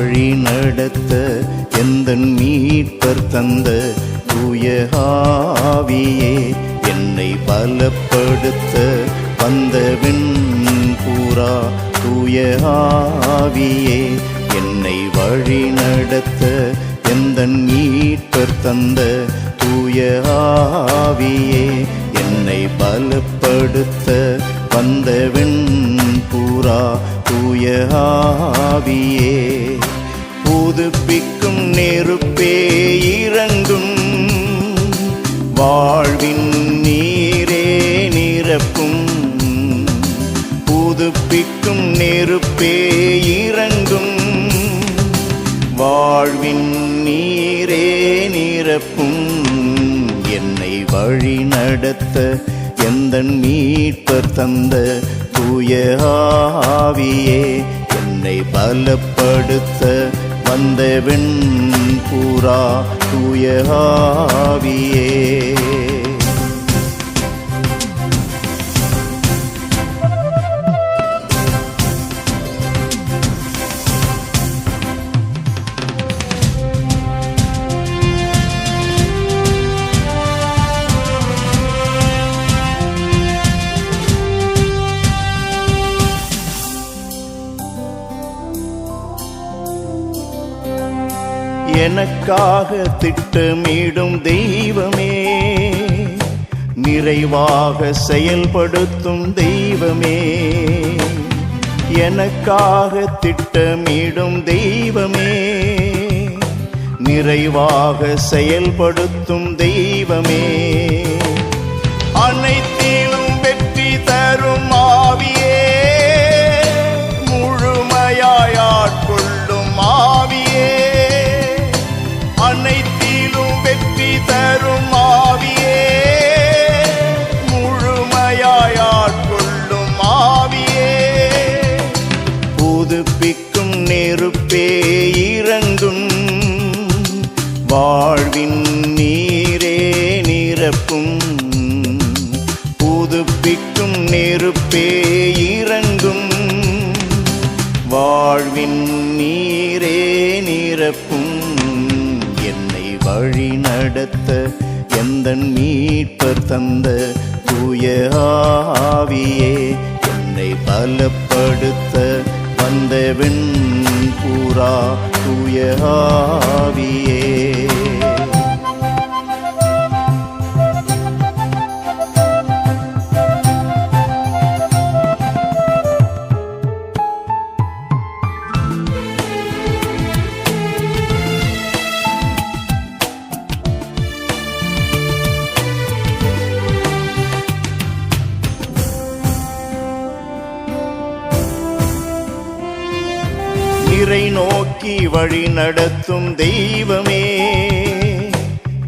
வழி நடத்த எந்த மீட்பர் தந்த தூய ஆவியே என்னை பலப்படுத்த வந்த வெண்பூரா தூய ஆவியே என்னை வழி நடத்த எந்த மீட்பர் தந்த தூய ஆவியே என்னை பலப்படுத்த வந்த வெண்பூரா தூய ஆவியே. புதுப்பிக்கும் நெருப்பே இறங்கும் வாழ்வின் நீரே நிரப்பும். புதுப்பிக்கும் நெருப்பே இறங்கும் வாழ்வின் நீரே நிரப்பும். என்னை வழி நடத்த எந்த மீட்பர் தந்த தூய ஆவியே என்னை பலப்படுத்த வந்த வெண் பூரா தூய ஆவியே. எனக்காக திட்டமிடும் தெய்வமே. நிறைவாக செயல்படுத்தும் தெய்வமே. எனக்காக திட்டமிடும் தெய்வமே. நிறைவாக செயல்படுத்தும் தெய்வமே. அனைத்து வாழ்வின் நீரே நிரப்பும். புதுப்பிக்கும் நெருப்பே இறங்கும். வாழ்வின் நீரே நிரப்பும். என்னை வழி நடத்த எந்த மீட்பர் தந்த தூய ஆவியே. என்னை பலப்படுத்த வந்த வெண் பூரா தூய ஆவியே. உயிரை நோக்கி வழி நடத்தும் தெய்வமே.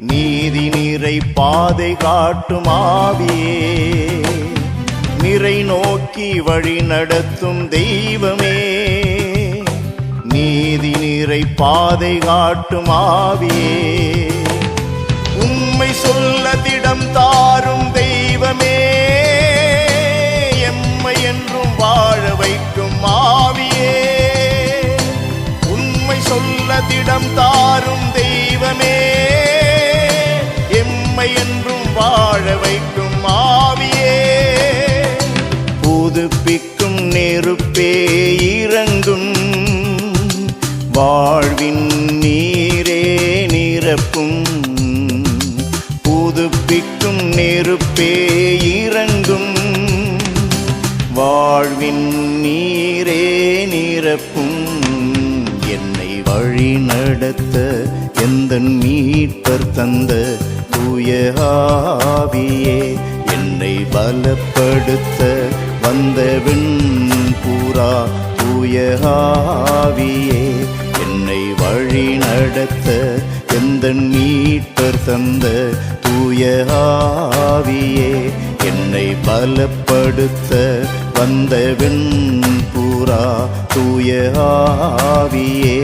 நீதி நிறை பாதை காட்டும் ஆவியே. நிறை நோக்கி வழி நடத்தும் தெய்வமே. நீதி நிறை பாதை காட்டும் ஆவியே. உண்மை சொல்ல திடம் தாரும் இடம் தாரும் தெய்வமே. எம்மை என்றும் வாழ வைக்கும் ஆவியே. புதுப்பிக்கும் நெருப்பே இறங்கும் வாழ்வின் நீரே நிரப்பும். புதுப்பிக்கும் நெருப்பே இறங்கும் வாழ்வின் நீரே நிரப்பும். வழி நடத்த எந்த மீட்பர் தந்த தூய ஆவியே என்னை பலப்படுத்த வந்த பூரா தூய ஆவியே என்னை வழி நடத்த எந்த மீட்பர் தந்த தூய ஆவியே என்னை பலப்படுத்த வந்த வெண்பூரா தூய ஆவியே.